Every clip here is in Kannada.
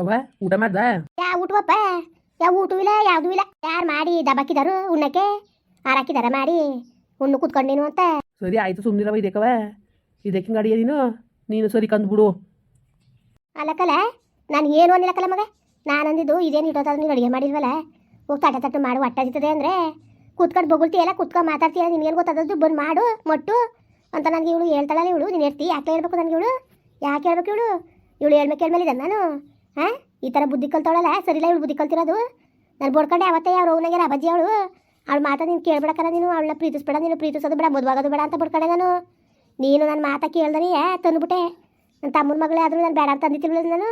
ಅವ್ವ ಊಟ ಮಾಡ್ದ? ಯಾವ ಊಟವಪ್ಪ ಯಾವ ಊಟೂ ಇಲ್ಲ ಯಾವುದೂ ಇಲ್ಲ. ಯಾರು ಮಾಡಿ ದಬಾಕಿದಾರು ಉಣ್ಣಕ್ಕೆ? ಹಾರಾಕಿದಾರ ಮಾಡಿ? ಉಣ್ಣು ಕೂತ್ಕೊಂಡು ಅಂತ. ಸರಿ ಆಯ್ತು ಸುಮ್ಮನಿರವ ಇದಕ್ಕವ. ಇದಕ್ಕೆ ಗಾಡಿಯ ನೀನು ನೀನು ಸರಿ ಕಂದ್ಬಿಡು. ಅಲ್ಲಕ್ಕಲ್ಲ ನಾನು ಏನು ಅಂದಿಲ್ಲಕ್ಕಲ್ಲ ಮಗ? ನಾನು ಅಂದಿದ್ದು ಇದೇನು ಇಟ್ಟೋದ ನೀನು ಅಡುಗೆ ಮಾಡಿಲ್ವಲ್ಲ ಹೋಗಿ ತಟ ತಟ್ಟು ಮಾಡು ಹೊಟ್ಟೆ ಹಸಿತದೆ ಅಂದರೆ? ಕೂತ್ಕೊಂಡು ಬೊಗಳ್ತೀಯಲ್ಲ ಕೂತ್ಕೊಂಡು ಮಾತಾಡ್ತೀಯ ನಿನಗೇನು ಗೊತ್ತಾದದ್ದು? ಬಂದು ಮಾಡು ಮೊಟ್ಟು. ಅಂತ ನನಗೆ ಇವಳು ಹೇಳ್ತಾಳಲ್ಲ ಇವಳು ನೀನು ಹೇಳ್ತಿ? ಯಾಕೆ ಹೇಳ್ಬೇಕು ನನಗೆ ಇವಳು? ಯಾಕೆ ಹೇಳ್ಬೇಕು ಇವಳು? ಇವಳು ಹೇಳ್ಬೇಕು ಹೇಳ್ಮೇಲೆ ನಾನು. ಹಾಂ? ಈ ಥರ ಬುದ್ಧಿ ಕಲ್ತವಳಲ್ಲ? ಸರಿಲ್ಲ ಇವಳು ಬುದ್ಧಿ ಕಲ್ತಿರೋದು. ನಾನು ಬೋಡ್ಕೊಂಡೆ ಅವತ್ತೇ ಅವ್ರ ಅವನಾಗೆ ಅಬ್ಬಜ್ಜಿ ಅವಳು. ಅವಳು ಮಾತಾ ನೀನು ಕೇಳ್ಬಿಡಕ್ಕಲ್ಲ ನೀನು, ಅವಳನ್ನ ಪ್ರೀತಿಸ್ಬೇಡ ನೀನು, ಪ್ರೀತಿಸೋದು ಬೇಡ, ಮದುವಾಗೋದು ಬೇಡ ಅಂತ ಬಿಡ್ಕೊಂಡೆ ನಾನು. ನೀನು ನನ್ನ ಮಾತಾ ಕೇಳ್ದನಿ ತಂದುಬಿಟ್ಟೆ. ನನ್ನ ತಮ್ಮನ ಮಗಳೇ ಆದರೂ ನಾನು ಬೇಡ ಅಂತ ಅಂದಿತ್ತಿಲ್ಲ ನಾನು.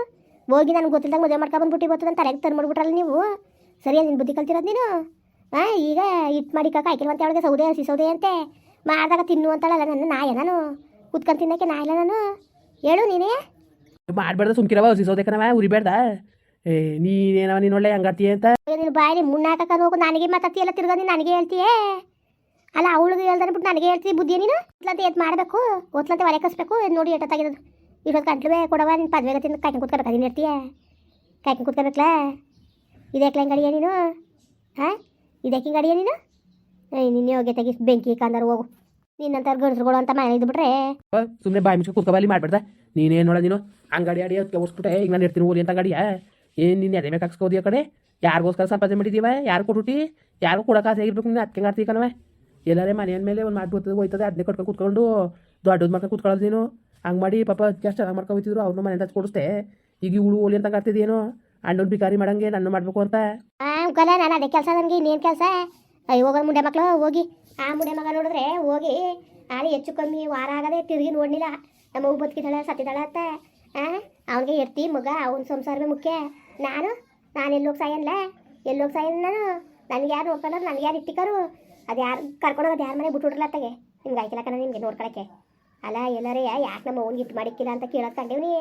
ಹೋಗಿ ನನಗೆ ಗೊತ್ತಿಲ್ಲದಂಗೆ ಮದುವೆ ಮಾಡ್ಕೊಬಂದ್ಬಿಟ್ಟು ಇವತ್ತು ನಾನು ತಲೆಗೆ ತಂದು ಮಾಡ್ಬಿಟ್ರಲ್ಲ ನೀವು. ಸರಿಯಾ, ನೀನು ಬುದ್ಧಿ ಕಲ್ತಿರೋದು ನೀನು? ಹಾಂ ಈಗ ಇಟ್ಟು ಮಾಡಿ ಕಾಕ ಅಂತ ಅವಳಿಗೆ ಸೌದೆ ಹಸಿ ಸೌದೆ ಅಂತೆ. ಮಾಡಿದಾಗ ತಿನ್ನು ಅಂತಾಳಲ್ಲ ನನ್ನ ನಾಯ ನಾನು. ಕುತ್ಕೊಂಡು ತಿನ್ನಕ್ಕೆ ನಾಯಿಲ್ಲ ನಾನು. ಹೇಳು ನೀನೇ. ಮಾಡ್ಬೇಡ್ದ ಸುಮ್ಕಿರವ ಹಸಿಸೋದಕ್ಕನವ ಉರಿಬೇಡ್ದ. ಏ ನೀನೇನವ ನೀನು ಒಳ್ಳೆ ಹಂಗಾಡ್ತೀಯ ಅಂತ? ನೀನು ಬಾಯಲ್ಲಿ ಮುನ್ನಾಟಕ ಹೋಗು ನನಗೆ ಮಾತಾಡ್ತೀಯಲ್ಲ ತಿರ್ಗ ನೀನು ನನಗೆ ಹೇಳ್ತೀಯೇ? ಅಲ್ಲ, ಅವಳಿಗೆ ಹೇಳ್ದಾನೆ ಬಿಟ್ಟು ನನಗೆ ಹೇಳ್ತೀವಿ ಬುದ್ಧಿ ನೀನು? ಒತ್ಲಂತೆ ಎದ್ದು ಮಾಡಬೇಕು? ಒತ್ಲಂತೆ ಒಲೆ ಕಸ್ಬೇಕು? ನೋಡಿ ನೋಡಿ ಎಷ್ಟೊತ್ತಾಗಿರೋದು ಇಷ್ಟೊತ್ತು ಗಂಟ್ಲುವೆ ಕೊಡವ, ನೀನು ಪದ್ವೆಗೆ ತಿಂದು ಕಾಯ್ಕೊಂಡು ಕೂತ್ಕೋಬೇಕು ನೀನು ಇರ್ತೀಯ ಕಾಯ್ಕೊಂಡು ಕೂತ್ಕೋಬೇಕಲ್ಲ ಇದಕ್ಕೆ ಹಿಂಗಡಿಯ ನೀನು? ಹಾಂ? ಇದಕ್ಕೆ ಹಿಂಗೆ ಅಡಿಗೆ ನೀನು? ನಿನ್ನೆ ಹೋಗಿ ತೆಗಿ ಬೆಂಕಿ ಕಂದರು ಹೋಗು. ನಿನ್ನಂತ ಗಂಡಸ್ರುಗಳು ಅಂತ ಮನೆ ಇದ್ಬಿಟ್ರೆ. ಸುಮ್ಮನೆ ಬಾಯಿ ಮುಚ್ಚಿ ಕುತ್ಕೊಬಲ್ಲಿ ಮಾಡ್ಬಿಡ್ದ? ನೀನೇನು ನೋಡ ನೀನು? ಅಂಗಡಿ ಅಡಿ ಅದಕ್ಕೆ ಓಡಿಸ್ಬಿಟ್ಟೆ ಈಗ ನಾನು ಇರ್ತೀನಿ ಓಲಿ ಅಂತ ಗಾಡಿಯ ಏನ್ ನೀನು ಎದೆ ಬೇಕು ಹಾಕ್ಸ್ಕೋದಿ ಆ ಕಡೆ? ಯಾರಿಗೋಸ್ಕರ ಸಂಪಾದನೆ ಮಾಡಿದೀವ ಯಾರು ಕೊಟ್ಬಿಟ್ಟು? ಯಾರು ಕೊಡೋಕೆ ಆಸೆ ಆಗಿರ್ಬೇಕು ನೀನು? ಅದಕ್ಕೆ ಆಡ್ತೀವಿ ಕಣವೆ ಎಲ್ಲಾರೇ ಮನೆಯ ಮೇಲೆ ಒಂದು ಮಾಡ್ಬಿಡ್ತದೆ ಹೋಯ್ತದೆ ಅದನ್ನೇ ಕಟ್ಕೊಂಡು ಕೂತ್ಕೊಂಡು ದೊಡ್ಡದು ಮಾಡ್ಕೊಂಡು ಕುತ್ಕೊಳ್ಳೋದು ನೀನು. ಹಂಗೆ ಮಾಡಿ ಪಾಪ ಜಾಸ್ತಿ ಚೆನ್ನಾಗಿ ಮಾಡ್ಕೊಂಡು ಹೋಗ್ತಿದ್ರು ಅವ್ರನ್ನ ಮನೆ ಹಚ್ಚಿ ಕೊಡಿಸ್ದೆ. ಈಗ ಇವಳು ಓಲಿ ಅಂತ ಕಾಡ್ತಿದ್ದೇನು ಅಣ್ಣನ ಬಿಕಾರಿ ಮಾಡಂಗೆ ನನ್ನ ಮಾಡಬೇಕು ಅಂತ. ನಾನು ಅದೇ ಕೆಲಸ ನನಗೆ ಇನ್ನೇನು ಕೆಲಸ? ಹೋಗೋದು ಮುಂಡೆ ಮಕ್ಕಳು ಹೋಗಿ. ಆ ಮುಡೆ ಮಗ ನೋಡಿದ್ರೆ ಹೋಗಿ ಅಲ್ಲಿ ಹೆಚ್ಚು ಕಮ್ಮಿ ವಾರ ಆಗದೆ ತಿರುಗಿ ನೋಡಲಿಲ್ಲ. ನಮ್ಮ ಬದುಕಿದಳೆ ಸತ್ತಿದಳ ಅಂತ. ಅವನಿಗೆ ಎಡ್ತಿ ಮಗ, ಅವನ ಸಂಸಾರವೇ ಮುಖ್ಯ. ನಾನು? ನಾನು ಎಲ್ಲೋಗಿ ಸಾಯನ್ಲ ಎಲ್ಲೋಗಿ ಸಾಯನ್ ನಾನು? ನನಗೆ ಯಾರು ನೋಡ್ಕೊಳ್ಳೋರು ನನಗೆ ಯಾರು ಇಟ್ಟಿಕರು? ಅದು ಯಾರು ಕರ್ಕೊಂಡು ಯಾರ ಮನೆ ಬಿಟ್ಬಿಡ್ರಲ್ಲ ಅತ್ತಗೆ? ನಿಮ್ಗೆ ಆಯ್ತಿಲ್ಲ ನಿಮಗೆ ನೋಡ್ಕೊಳಕ್ಕೆ. ಅಲ್ಲ, ಎಲ್ಲರೇ, ಯಾಕೆ ನಮ್ಮ ಅವ್ನಿಗೆ ಇಟ್ಟು ಮಾಡಿಕ್ಕಿಲ್ಲ ಅಂತ ಕೇಳೋದು ಕಂಡೇವ್ನಿ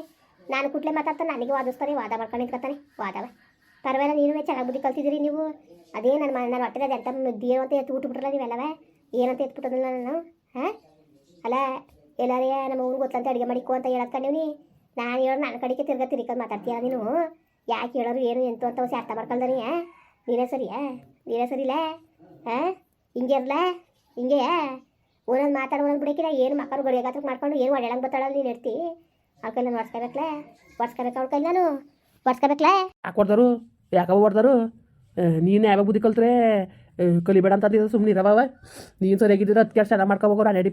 ನಾನು ಕುಟ್ಲೆ ಮಾತಾಡ್ತಾನೆ, ನನಗೆ ವಾದಿಸ್ತಾನೆ, ವಾದ ಮಾಡ್ಕೊಂಡು ನಿಂತ್ಕೊತಾನೆ ವಾದವ ಪರವಾಗಿಲ್ಲ, ನೀನು ಚೆನ್ನಾಗಿ ಬುದ್ಧಿ ಕಲ್ತಿದ್ದೀರಿ ನೀವು. ಅದೇ ನನ್ನ ನನ್ನ ಹೊಟ್ಟೆದ ಎಂತ ಮುದ್ದಿಯೋ ಅಂತ ಎತ್ತು ಬಿಟ್ಬಿಟ್ರಲ್ಲ ನೀವೆಲ್ಲವೇ? ಏನಂತ ಎತ್ಬಿಟ್ಟದಿಲ್ಲ ನಾನು? ಹಾಂ? ಅಲ್ಲ, ಎಲ್ಲಾರೇ ನಮ್ಮ ಅವ್ನು ಗೊತ್ತಂತ, ಅಡುಗೆ ಮಾಡಿಕೊ ಅಂತ ಹೇಳೋದು ಕಂಡೀವ್ನಿ ನಾನು ಹೇಳೋ ನನ್ನ ಕಡೆಗೆ ತಿರ್ಗಾ ತಿರ್ಕೊಂಡು ಮಾತಾಡ್ತೀಯ ನೀನು. ಯಾಕೆ ಹೇಳೋರು ಏನು, ಎಂತು ಅಂತ ಹೊಸ ಅರ್ಥ ಮಾಡ್ಕೊಳ್ದಾನಿ ನೀನೇ ಸರಿಯಾ ನೀನೇ ಸರಿಲ್ಲ ಹಾಂ? ಹಿಂಗೆ ಇರಲ? ಹಿಂಗೆ? ಒಂದೊಂದು ಮಾತಾಡೋ, ಒಂದೊಂದು ಬಿಡಕ್ಕಿಲ್ಲ ಏನು ಮಕ್ಕಳು ಗಡಿಯಾಗತ್ರ ಮಾಡ್ಕೊಂಡು ಏನು ಒಳ್ಳೆಯಂಗೆ ಬರ್ತಾಳಲ್ಲ ನೀನು ಇರ್ತಿ ಅವ್ಳ ಕೈಲಿ ನಾನು ಒಡ್ಸ್ಕೋಬೇಕಲ್ಲ ಒಡ್ಸ್ಕೋಬೇಕು ಅವ್ರ ಕೈಲಿ ನಾನು? ಒಡ್ಸ್ಕೋಬೇಕಲ್ಲ ಯಾಕೆ ಹೊಡ್ದಾರು? ಯಾಕವ ಹೊಡ್ದಾರು ನೀನು ಯಾವಾಗ ಬುದ್ಧಿ ಕಲ್ತ್ರೆ? ಕಲಿಬೇಡ ಅಂತ ಅಂದಿದ್ದು ಸುಮ್ಮನೆ ಇರವ ನೀನು ಸರಿಯಾಗಿದ್ದಿದ್ರೆ ಹತ್ತು ಕೆಲಸ ಚೆನ್ನಾಗಿ ಮಾಡ್ಕೊ ನಾನು ನಡಿ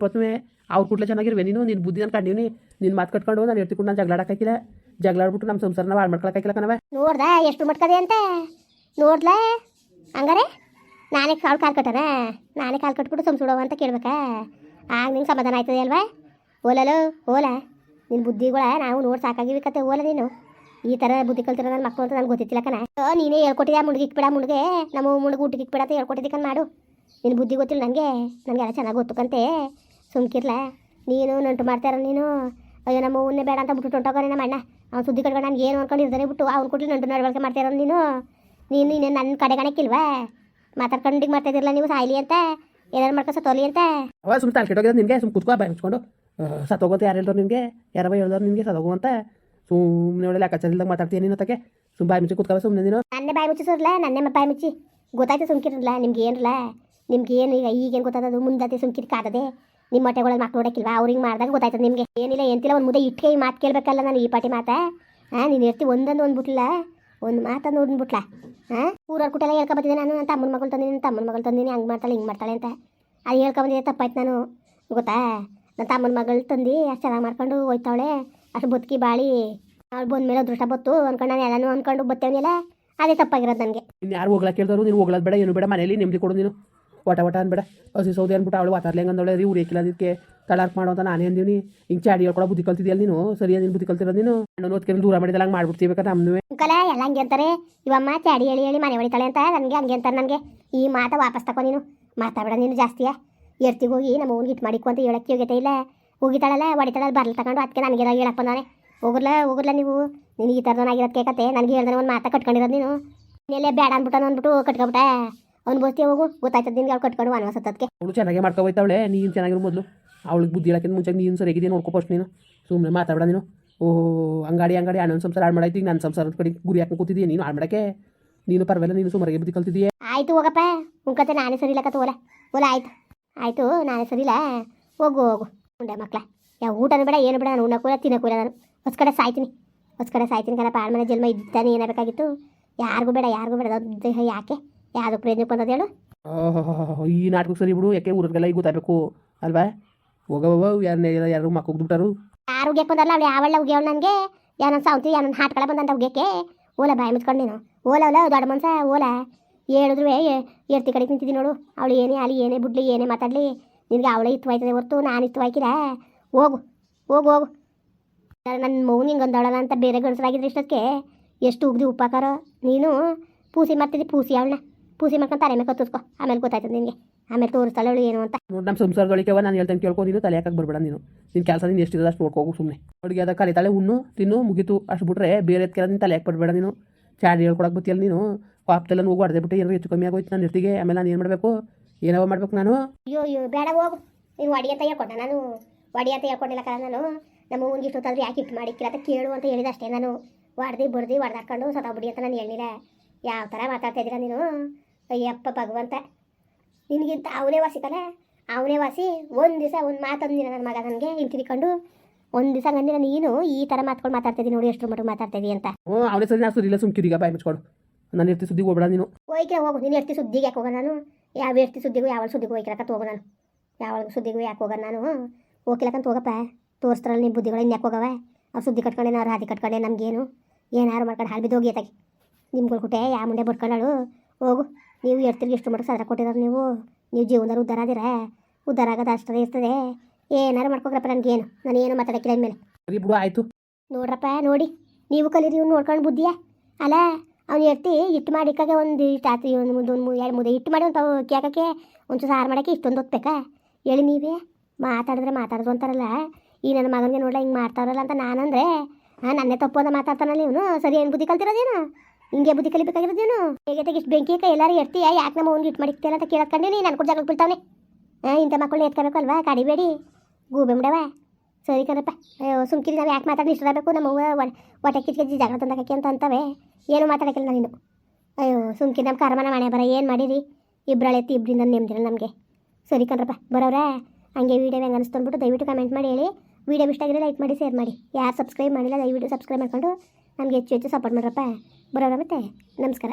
ಅವ್ರು ಕೂಡಲೇ ಚೆನ್ನಾಗಿರ್ವೆ ನೀನು ನಿನ್ನ ಬುದ್ಧಿ ನಾನು ಕಂಡೀನಿ ನಿನ್ನ ಮಾತು ಕಟ್ಕೊಂಡು ನಾನು ಎತ್ತಿಕೊಂಡು ನಾನು ಜಗಳಾಡಕ್ಕಾಗಿಲ್ಲ ಜಗಳಾಡ್ಬಿಟ್ಟು ನಮ್ಮ ಸಂಸಾರನ ಹಾಳು ಮಾಡ್ಕೊಳಕ್ಕಾಗಿಲ್ಲ ಕಣವ ನೋಡ್ದ ಎಷ್ಟು ಮಾಡ್ಕದೆ ಅಂತ? ನೋಡ್ಲೆ ಹಂಗಾರೆ? ನಾನೇ ಕಾಲು ಕಾಲು ಕಟ್ಟನ ನಾನೇ ಕಾಲು ಕಟ್ಬಿಟ್ಟು ಸಂಸುಡವ ಅಂತ ಕೇಳ್ಬೇಕಾ. ಆಗ ನಿಂಗೆ ಸಮಾಧಾನ ಆಯ್ತದೆ ಅಲ್ವಾ? ಓಲಲು, ಓಲ. ನಿನ್ನ ಬುದ್ಧಿಗಳ, ನಾವು ನೋಡಿ ಸಾಕಾಗಿವಿ ಕತೆ, ಓಲ ನೀನು. ಈ ಥರ ಬುದ್ಧಿ ಕಲ್ತಿರೋ ನನ್ನ ಮಕ್ಕಳು ಅಂತ ನನಗೆ ಗೊತ್ತಿತ್ತಿಲ್ಲ ಕಣ. ನೀನೇ ಹೇಳ್ಕೊಟ್ಟಿದ್ಯಾ ಮುಳುಗಿ ಇಕ್ಬಿಡ ಮುಳುಗೆ ನಮ್ಮ ಮುಳುಗು ಊಟಕ್ಕೆ ಇಕ್ಬಿಡ ಅಂತ ಹೇಳ್ಕೊಟ್ಟಿದ್ದಕ್ಕನ್ ಮಾಡು. ನಿನ್ನ ಬುದ್ಧಿ ಗೊತ್ತಿಲ್ಲ ನನಗೆ ನನಗೆಲ್ಲ ಚೆನ್ನಾಗಿ ಗೊತ್ತುಕಂತೆ ಸುಮ್ಕಿರ್ಲ? ನೀನು ನಂಟು ಮಾಡ್ತಾರ ನೀನು? ಅಯ್ಯೋ, ನಮ್ಮ ಬೇಡ ಅಂತ ಬಿಟ್ಟು ಹೊಂಟೋಗೋನೆ ನಮ್ಮ ಅಣ್ಣ. ಅವ್ನು ಸುದ್ದಿ ಕಡೆ ನಾನು ಏನು ಅನ್ಕೊಂಡು ಇರ್ದಾನೆ ಬಿಟ್ಟು ಅವ್ನು ಕೊಟ್ಟು ನಂಟು ನಡವಳಿಕೆ ಮಾಡ್ತಾರ ನೀನು. ನೀನು ಇನ್ನೇನು ನನ್ನ ಕಡೆ ಕಣಕ್ಕಿಲ್ವಾ ಮಾತಾಡ್ಕೊಂಡಿಗೆ ಮಾಡ್ತಾಯಿದ್ದಿರಲ್ಲ ನೀವು ಸಾಯ್ಲಿ ಅಂತ? ಏನಾರು ಮಾಡ್ಕೊ ಸತ್ತೋಲಿ ಅಂತ? ಸುಮ್ಮನೆ ತಲೆ ನಿನಗೆ? ಸುಮ್ಮನೆ ಕುತ್ಕೋ ಬಾಯಿ ಮುಚ್ಕೊಂಡು ಸತ್ತೋಗೋತ ಯಾರು ಹೇಳ್ದವ್ರು ನಿನಗೆ? ಯಾರವ ಹೇಳ್ದವ್ರು ನಿನಗೆ ಸತ್ತೋಗು ಅಂತ? ಸುಮ್ಮನೆ ಒಳ್ಳೆ ಲೆಕ್ಕಾಚಾರದಾಗ ಮಾತಾಡ್ತೀಯ ನೀನು ತಕ್ಕೆ ಸುಮ್ಮ ಬಾಯಿ ಮುಚ್ಚಿ ಕುತ್ಕೋ ಸುಮ್ಮನೆ ನೀನು ನನ್ನೇ ಬಾಯಿ ಮುಚ್ಚಿಸೋರ್ಲ ನನ್ನೇ ಬಾಯಿ ಮುಚ್ಚಿ ಗೊತ್ತಾಯ್ತು ಸುಮ್ಕಿರಲ್ಲ ನಿಮ್ಗೆ ಏನಿಲ್ಲ ನಿಮ್ಗೆ ಏನು ಈಗ ಈಗೇನು ಗೊತ್ತಾದದು ಮುಂದೆ ಸುಮ್ಕಿರಿ ಕಾದದೆ ನಿಮ್ಮ ಹೊಟ್ಟೆಗಳಲ್ಲಿ ಮಕ್ಳು ನೋಡಕ್ಕಿಲ್ವಾ ಅವ್ರಿಗೆ ಮಾಡಿದಾಗ ಗೊತ್ತಾಯ್ತದೆ ನಿಮಗೆ ಏನಿಲ್ಲ ಎಂತಿಲ್ಲ ಒಂದು ಮುದ್ದೆ ಇಟ್ಟಿಗೆ ಮಾತು ಕೇಳಬೇಕಲ್ಲ ನಾನು ಈ ಪಾಟಿ ಮಾತಾ ಹಾಂ ನೀನು ಇರ್ತಿ ಒಂದೊಂದು ಅಂದ್ಬಿಟ್ಲ ಒಂದು ಮಾತನ್ನು ನೋಡ್ಬಿಟ್ಲ ಹಾಂ ಊರವ್ರ ಕುಟೆಲ್ಲ ಹೇಳ್ಕೊಬತ್ತಿದ್ದೆ ನಾನು ನನ್ನ ತಮ್ಮನ ಮಗಳು ತಂದಿನಿ ನನ್ನ ತಮ್ಮನ ಮಗಳು ತಂದಿನಿ ಹಂಗೆ ಮಾಡ್ತಾಳೆ ಹಿಂಗೆ ಮಾಡ್ತಾಳೆ ಅಂತ ಅದು ಹೇಳ್ಕೊಬಂದಿದ್ದೆ ತಪ್ಪಾಯ್ತು ನಾನು ಗೊತ್ತಾ ನನ್ನ ತಮ್ಮನ ಮಗಳು ತಂದು ಅಷ್ಟು ಚೆನ್ನಾಗಿ ಮಾಡ್ಕೊಂಡು ಹೋಯ್ತಾವಳೆ ಅಷ್ಟು ಬದುಕಿ ಬಾಳಿ ಅವ್ಳು ಬಂದ್ಮೇಲೆ ಅದೃಷ್ಟ ಬತ್ತು ಅನ್ಕೊಂಡು ನಾನು ಎಲ್ಲನೂ ಅನ್ಕೊಂಡು ಬತ್ತೇವನಿಲ್ಲ ಅದೇ ತಪ್ಪಾಗಿರೋದು ನನಗೆ. ಇನ್ನು ಯಾರು ಹೋಗ್ಲಕ್ಕೆ ಕೇಳ್ದವ್ರು? ನೀನು ಹೋಗ್ಲದ್ ಬೇಡ ಏನು ಬೇಡ ಮನೇಲಿ ನೆಮ್ಮದಿ ಕೊಡು ನೀನು. ಒಟ ಒಟ ಅನ್ಬೇಡ. ಹಸಿ ಸೌದೆ ಅಂದ್ಬಿಟ್ಟು ಅವಳು ವಾತಾರ್ಲಿ ಅಂದವಳೆ ರೀ ಉರಿಯಕ್ಕಿಲ್ಲ ಅದಕ್ಕೆ ತಲಾರ್ಕ್ ಮಾಡೋ ಅಂತ ನಾನೇ ಅಂದೀನಿ ಹಿಂಗೆ ಚಾಡಿ ಹೇಳ್ಕೊಳೋ ಬುದ್ಧಿ ಕಲ್ತಿದ್ಯಲ್ಲ ನೀನು? ಸರಿಯಾದ ನೀನು ಬುದ್ಧಿ ಕಲ್ತಿರೋದು ನೀನು? ನಾನು ಓದ್ಕೊಂಡು ದೂರ ಮಾಡಿದಲ್ಲ ಹಂಗೆ ಮಾಡ್ಬಿಡ್ತೀವಿ ನಮ್ಮದು ಕಲ ಎಲ್ಲ ಹಂಗೆ ಅಂತಾರೆ. ಇವಮ್ಮ ಚಾಡಿ ಹೇಳಿ ಹೇಳಿ ಮನೆ ಹೊಡಿತಾಳೆ ಅಂತ ನನಗೆ ಹಂಗೆ ಅಂತಾರೆ ನನಗೆ. ಈ ಮಾತ ವಾಪಸ್ ತಗೋ ನೀನು. ಮಾತಾಡಬೇಡ ನೀನು ಜಾಸ್ತಿಯ. ಎರ್ತಿಗೆ ಹೋಗಿ ನಮ್ಮ ಅವ್ನಿಗೆ ಇಟ್ಟು ಮಾಡಿಕೊ ಅಂತ ಹೇಳಕ್ಕೆ ಯೋಗ್ಯತೆ ಇಲ್ಲ. ಹೋಗಿತಾಳಲ್ಲ ಹೊಡಿತಾಳಲ್ಲ ಬರ್ಲಿ ತಗೊಂಡು ಅದಕ್ಕೆ ನನಗೆ ಹೇಳಪ್ಪ ನಾನೇ? ಹೋಗ್ರಲ್ಲ ಹೋಗ್ರಲ್ಲ ನೀವು. ನಿನಗೆ ಈ ಥರದನಾಗಿರೋದು ಕೇಕತ್ತೆ. ನನಗೆ ಹೇಳ್ದಾನೆ ಒಂದು ಮಾತಾ ಕಟ್ಕೊಂಡಿರೋದು ನೀನು. ನೀನೆಲ್ಲೇ ಬೇಡ ಅಂದ್ಬಿಟ್ಟು ಅಂದ್ಬಿಟ್ಟು ಕಟ್ಕೊಬಿಟ್ಟೆ. ಅವ್ನು ಬೋಸ್ತಿ ಹೋಗು. ಗೊತ್ತಾಯ್ತದ ನಿನ್ಗೆ ಅವ್ಳು ಕಟ್ಕೊಂಡು ವನವಾಸ ಸತ್ತದಕ್ಕೆ ಅವಳು ಚೆನ್ನಾಗಿ ಮಾಡ್ಕೊಬೋಯ್ತಾವಳೆ ನೀನು ಚೆನ್ನಾಗಿರೋ ಮೊದಲು. ಅವಳಿಗೆ ಬುದ್ಧಿ ಹೇಳಕ್ಕಿಂತ ಮುಂಚೆ ನೀನು ಸರಿಯಾಗಿದೆ ನೋಡ್ಕೊ ಫಸ್ಟ್ ನೀನು. ಸುಮ್ಮನೆ ಮಾತಾಡ ನೀನು. ಓಹೋ ಅಂಗಾಡಿ ಅಂಗಡಿ ಅಣ್ಣನ ಸಂಸಾರ ಆಡ್ ಮಾಡಾಯ್ತು. ಈಗ ನನ್ನ ಸಂಸಾರದ ಕಡೆ ಗುರಿ ಹಾಕೊಂಡು ಕೂತಿದ್ದೀನಿ ನೀನು ಹಾಳು ಮಾಡಕ್ಕೆ? ನೀನು ಪರವಾಗಿಲ್ಲ ನೀನು ಸುಮಾರಿಗೆ ಬುದ್ಧಿ ಕಲ್ತಿದ್ದೀಯ? ಆಯ್ತು ಹೋಗಪ್ಪ. ಉಂಕತೆ ನಾನೇ ಸರಿ ಇಲ್ಲಕತ್ತ ಓಲ ಓಲ ಆಯ್ತು. ಆಯ್ತು ನಾನೇ ಸರಿ ಇಲ್ಲ. ಹೋಗು ಹೋಗು. ಉಂಡೆ ಮಕ್ಳ. ಯಾವ ಊಟನೂ ಬೇಡ ಏನು ಬೇಡ ನಾನು ತಿನ್ನೋ ಇಲ್ಲ ನಾನು. ಹೊಸ ಕಡೆ ಸಾಯ್ತೀನಿ. ಹೊಸ ಕಡೆ ಸಾಯ್ತೀನಿ ಕಣಪ್ಪ ಆಳ್ ಮನೆ ಜನ್ಮ ಇದ್ದಾನೆ ಏನಾಗಬೇಕಾಗಿತ್ತು ಯಾರಿಗೂ ಬೇಡ ಯಾರಿಗೂ ಬೇಡ ಅದು ದೇಹ ಯಾಕೆ? ಯಾವುದು ಪ್ರಯೋಜನಕ್ಕೆ ಬಂದದ್ದು ಹೇಳು. ಓಹೋ ಈ ನಾಟಕ ಸರಿ ಬಿಡು ಯಾಕೆ ಊರಿಗೆಲ್ಲ ಈಗ ಗೊತ್ತಾಗಬೇಕು ಅಲ್ವಾ? ಹೋಗವ ಯಾರು ಯಾರು ಮಕ್ಕಳು ಯಾರು ಆರೋಗ್ಯಕ್ಕೆ ಬಂದಲ್ಲ ಅವಳು ಯಾವಳ ಉಗ್ಯಾವಳು ನನಗೆ? ಯಾನ ಸಾವಂತಿ ಯಾನ ಹಾಟ್ಕಳ ಬಂದಂತ ಉಗ್ಯಕ್ಕೆ ಓಲ ಬಾಯಿ ಮುಚ್ಕೊಂಡು ನೀನು. ಓಲ ಓಲ ದೊಡ್ಡ ಮನ್ಸ ಓಲ. ಹೇಳಿದ್ರು ಎರ್ತಿ ಕಡೆ ನಿಂತಿದ್ದೀನಿ ನೋಡು. ಅವಳು ಏನೇ ಅಲ್ಲಿ ಏನೇ ಬಿಡ್ಲಿ ಏನೇ ಮಾತಾಡಲಿ. ನಿನಗೆ ಅವಳೆ ಇತ್ತು ಹೊರ್ತು ನಾನು ಇತ್ತು ಹಾಕಿಲ್ಲ ಹೋಗು ಹೋಗು ಹೋಗು. ನನ್ನ ಮಗು ಹಿಂಗೆ ಅಂದವಳಲ್ಲ ಅಂತ ಬೇರೆ ಗಂಡಸರಾಗಿದ್ರೆ ಇಷ್ಟಕ್ಕೆ ಎಷ್ಟು ಉಗ್ದಿ ಉಪ್ಪಾಕಾರ. ನೀನು ಪೂಸಿ ಮಾಡ್ತಿದ್ದಿ, ಪೂಸಿ ಅವಳನ್ನ. ಪೂಸಿ ಮಾಡ್ಕೊಂಡು ತಲೆ ಮೇಲೆ ಕತ್ತಿಸ್ಕೊ ಆಮೇಲೆ ಗೊತ್ತಾಯ್ತದೆ ನಿನಗೆ. ಆಮೇಲೆ ತೋರಿಸ್ತಾಳು ಏನು ಅಂತ. ನಮ್ಮ ಸಂಸಾರದೊಳಗೆ ನಾನು ಹೇಳ್ತೇನೆ ಕೇಳ್ಕೊ, ನೀನು ತಲೆ ಹಾಕಕ್ಕೆ ಬರಬೇಡ ನೀನು. ನಿನ್ನ ಕೆಲಸ ನೀನು ಎಷ್ಟಿದೆ ಅಷ್ಟು ನೋಡ್ಕೋಗು ಸುಮ್ಮನೆ ಅಡುಗೆ ಅದ ಕಲಿತಾಳೆ ಉಣ್ಣು, ತಿನ್ನು, ಮುಗಿತು. ಅಷ್ಟು ಬಿಟ್ರೆ ಬೇರೆ ಕೆಲ ನೀನು ತಲೆ ಹಾಕಿ ಬರ್ಬೇಡ ನೀನು. ಚಾರ್ಜ್ ಹೇಳ್ಕೊಡಕ್ಕೆ ಬತ್ತಿಯಲ್ಲ ನೀನು. ಪಾಪದಲ್ಲ ಹೋಗಿ ಹೊಡೆದೇ ಬಿಟ್ಟು ಏನಾರು ಹೆಚ್ಚು ಕಮ್ಮಿ ಆಗೋಯ್ತು ನಾನು ಇರ್ತಿಗೆ ಆಮೇಲೆ ನಾನು ಏನು ಮಾಡಬೇಕು? ಏನವ ಮಾಡ್ಬೇಕು ನಾನು? ಅಯ್ಯೋ ಅಯ್ಯೋ ಬೇಡ ಹೋಗು. ನೀನು ಅಡಿಗೆ ಕೊಟ್ಟ ನಾನು ಅಡಿಗೆ ಕೊಟ್ಟಿಲ್ಲ ಕಣ ನಾನು. ನಮ್ಮ ಅವ್ನಿಗೆ ಇಷ್ಟೊತ್ತಾದ್ರೂ ಯಾಕೆ ಇಟ್ಟು ಮಾಡಿಕ್ಕಿಲ್ಲ ಅಂತ ಕೇಳು ಅಂತ ಹೇಳಿದ ಅಷ್ಟೇ ನಾನು. ಹೊಡ್ದು ಬಡ್ದು ಹೊಡೆದಾಕೊಂಡು ಸತಾಬಿಡಿ ಅಂತ ನಾನು ಹೇಳಿಲ್ಲ ಯಾವ ಥರ ಮಾತಾಡ್ತಾ ಇದ್ದೀರಾ ನೀನು? ಅಯ್ಯಪ್ಪ ಭಗವಂತ. ನಿನಗಿಂತ ಅವನೇ ವಾಸಿಕಲ್ಲ ಅವನೇ ವಾಸಿ. ಒಂದು ದಿವಸ ಒಂದು ಮಾತಂದಿನ ನನ್ನ ಮಗ ನನಗೆ. ಹಿಂತಿರಿಕೊಂಡು ಒಂದು ದಿವಸ ಗಂದಿನ ನೀನು. ಈ ಥರ ಮಾತ್ಕೊಂಡು ಮಾತಾಡ್ತಿದ್ದೀನಿ ನೋಡಿ ಎಷ್ಟು ಮಟ್ಟಿಗೆ ಮಾತಾಡ್ತಾ ಇದೀಯ ಅಂತ. ಹ್ಞೂ ಅವನೇ ಸರಿ ನಾನು ಸುರಿಲ್ಲ ಸುಮ್ಕಿರೀಗ ಬಾಯ್ ಮುಚ್ಕೊಂಡು. ನಾನು ಇರ್ತಿ ಸುದ್ದಿಗೆ ಹೋಗ್ಬೇಡ ನೀನು. ಹೋಯ್ಕೆ ಹೋಗು. ನೀನು ಎಷ್ಟು ಸುದ್ದಿಗೆ ಯಾಕೆ ಹೋಗ ನಾನು? ಯಾವ ವ್ಯಕ್ತಿ ಸುದ್ದಿಗೂ ಯಾವ ಸುದ್ದಿಗೂ ಹೋಗ್ಲಕ್ಕ ತಗೋ ನಾನು. ಯಾವ ಸುದ್ದಿಗೂ ಯಾಕೆ ಹೋಗೋದು ನಾನು? ಹೋಗ್ಲಿಕ್ಕಂತ ಹೋಗಪ್ಪ. ತೋರಿಸ್ತಾರಲ್ಲ ನಿಮ್ಮ ಬುದ್ಧಿಗಳು ಇನ್ನು ಯಾಕೆ ಹೋಗವ? ಅವ್ರು ಸುದ್ದಿ ಕಟ್ಕೊಂಡೆ ನಾವು ರಾಧಿ ಕಟ್ಕೊಂಡೆ ನಮಗೇನು? ಏನಾರು ಮಾಡ್ಕೊಂಡು ಹಾಲು ಬಿದ್ದು ಹೋಗಿ ಅತ್ತಾಗಿ ನಿಮ್ಗಳು ಕೊಟ್ಟೆ ಯಾವ ಮುಂದೆ ಬಡ್ಕೊಂಡಾಳು ಹೋಗು. ನೀವು ಎಡ್ತಿರ್ಗೆ ಎಷ್ಟು ಮಟ್ಟಕ್ಕೆ ಸದರ ಕೊಟ್ಟಿರೋರು ನೀವು. ನೀವು ಜೀವನದಲ್ಲಿ ಉದ್ಧಾರ ಆದಿರ? ಉದ್ಧಾರ ಆಗೋದು ಅಷ್ಟೇ ಇರ್ತದೆ. ಏನಾರು ಮಾಡ್ಕೊಕ್ರಪ್ಪ ನನಗೇನು? ನಾನು ಏನು ಮಾತಾಡಕ್ಕಿಲ್ಲ ಬಿಡು ಆಯಿತು. ನೋಡ್ರಪ್ಪ ನೋಡಿ. ನೀವು ಕಲೀರಿ ಇವ್ನು ನೋಡ್ಕೊಂಡು ಬುದ್ಧಿಯ? ಅಲ್ಲ ಅವ್ನು ಎತ್ತಿ ಹಿಟ್ಟು ಮಾಡಿಕ್ಕಾಗೆ ಒಂದು ಇಷ್ಟು ಆತು ಒಂದು ಮುದ್ದು ಒಂದು ಎರಡು ಮುದ್ದೆ ಹಿಟ್ಟು ಮಾಡಿ ಒಂದು ಕೇಕಕ್ಕೆ ಒಂದು ಸಾರು ಮಾಡೋಕ್ಕೆ ಇಷ್ಟೊಂದು ಹೊತ್ಬೇಕಾ. ಹೇಳಿ ನೀವೇ, ಮಾತಾಡಿದ್ರೆ ಮಾತಾಡೋದು ಅಂತಾರಲ್ಲ. ಈ ನನ್ನ ಮಗನಿಗೆ ನೋಡಲ್ಲ ಹಿಂಗೆ ಮಾಡ್ತಾರಲ್ಲ ಅಂತ ನಾನಂದ್ರೆ ಹಾಂ ನನ್ನೇ ತಪ್ಪು ಅಂತ ಮಾತಾಡ್ತಾನಲ್ಲ ಇವನು. ಸರಿ, ಏನು ಬುದ್ಧಿ ಕಲ್ತಿರೋದೇನು? ಹಿಂಗೆ ಬುದ್ಧಿ ಕಲಿಬೇಕಾಗಿರೋದೇನು? ಹೇಗೆ ಇಷ್ಟು ಬೆಂಕಿ ಎಲ್ಲರೂ ಎರ್ತೀಯ ಯಾಕೆ ನಮ್ಮ ಅವ್ನಿಗೆ ಇಟ್ಟು ಮಾಡಿಕ್ತಿಲ್ಲ ಅಂತ ಕೇಳಕ್ಕಂಡೇನಿ ನಾನು ಕೂಡ ಜಗಳ ಬೀಳ್ತಾವನೆ ಹಾಂ ಇಂಥ ಮಕ್ಕಳನ್ನ ಎತ್ಕೋಬೇಕಲ್ವಾ? ಕಡಿಬೇಡಿ ಗೂಬೆ ಮುಡವ. ಸರಿ ಕಣಪ್ಪ. ಸುಮ್ಕಿರಿ ನಾವು ಯಾಕೆ ಮಾತಾಡಿ ಇಷ್ಟ ಬೇಕು ನಮ್ಮ ಹೊಟ್ಟೆ ಕಿಚ್ಕಿಚ್ಚಿ ಜಗಳ ತಂದಕ್ಕೆ ಅಂತ ಅಂತವೆ. ಏನು ಮಾತಾಡೋಕ್ಕಿಲ್ಲ ನಾನು ಅಯ್ಯೋ, ಸುಮ್ಕಿರಿ ನಮ್ಮ ಕರ್ಮನ ಮನೆ ಬರ. ಏನು ಮಾಡಿರಿ? ಇಬ್ಬರಳೆತ್ತಿ ಇಬ್ಬರಿಂದ ನೆಮ್ಮದಿಲ್ಲ ನಮಗೆ. ಸರಿ ಕಣ್ರಪ್ಪ ಬರೋರೆ ಹಂಗೆ ವೀಡಿಯೋ ಹೆಂಗೆ ಅನಿಸ್ತಂದ್ಬಿಟ್ಟು ದಯವಿಟ್ಟು ಕಮೆಂಟ್ ಮಾಡಿ ಹೇಳಿ. ವೀಡಿಯೋ ಇಷ್ಟ ಆಗಿದ್ರೆ ಲೈಕ್ ಮಾಡಿ ಶೇರ್ ಮಾಡಿ. ಯಾರು ಸಬ್ಸ್ಕ್ರೈಬ್ ಮಾಡಿಲ್ಲ, ದಯವಿಟ್ಟು ಸಬ್ಸ್ಕ್ರೈಬ್ ಮಾಡ್ಕೊಂಡು ನಮಗೆ ಹೆಚ್ಚು ಹೆಚ್ಚು ಸಪೋರ್ಟ್ ಮಾಡ್ರಪ್ಪ. ಬರೋರ ಮತ್ತೆ? ನಮಸ್ಕಾರ.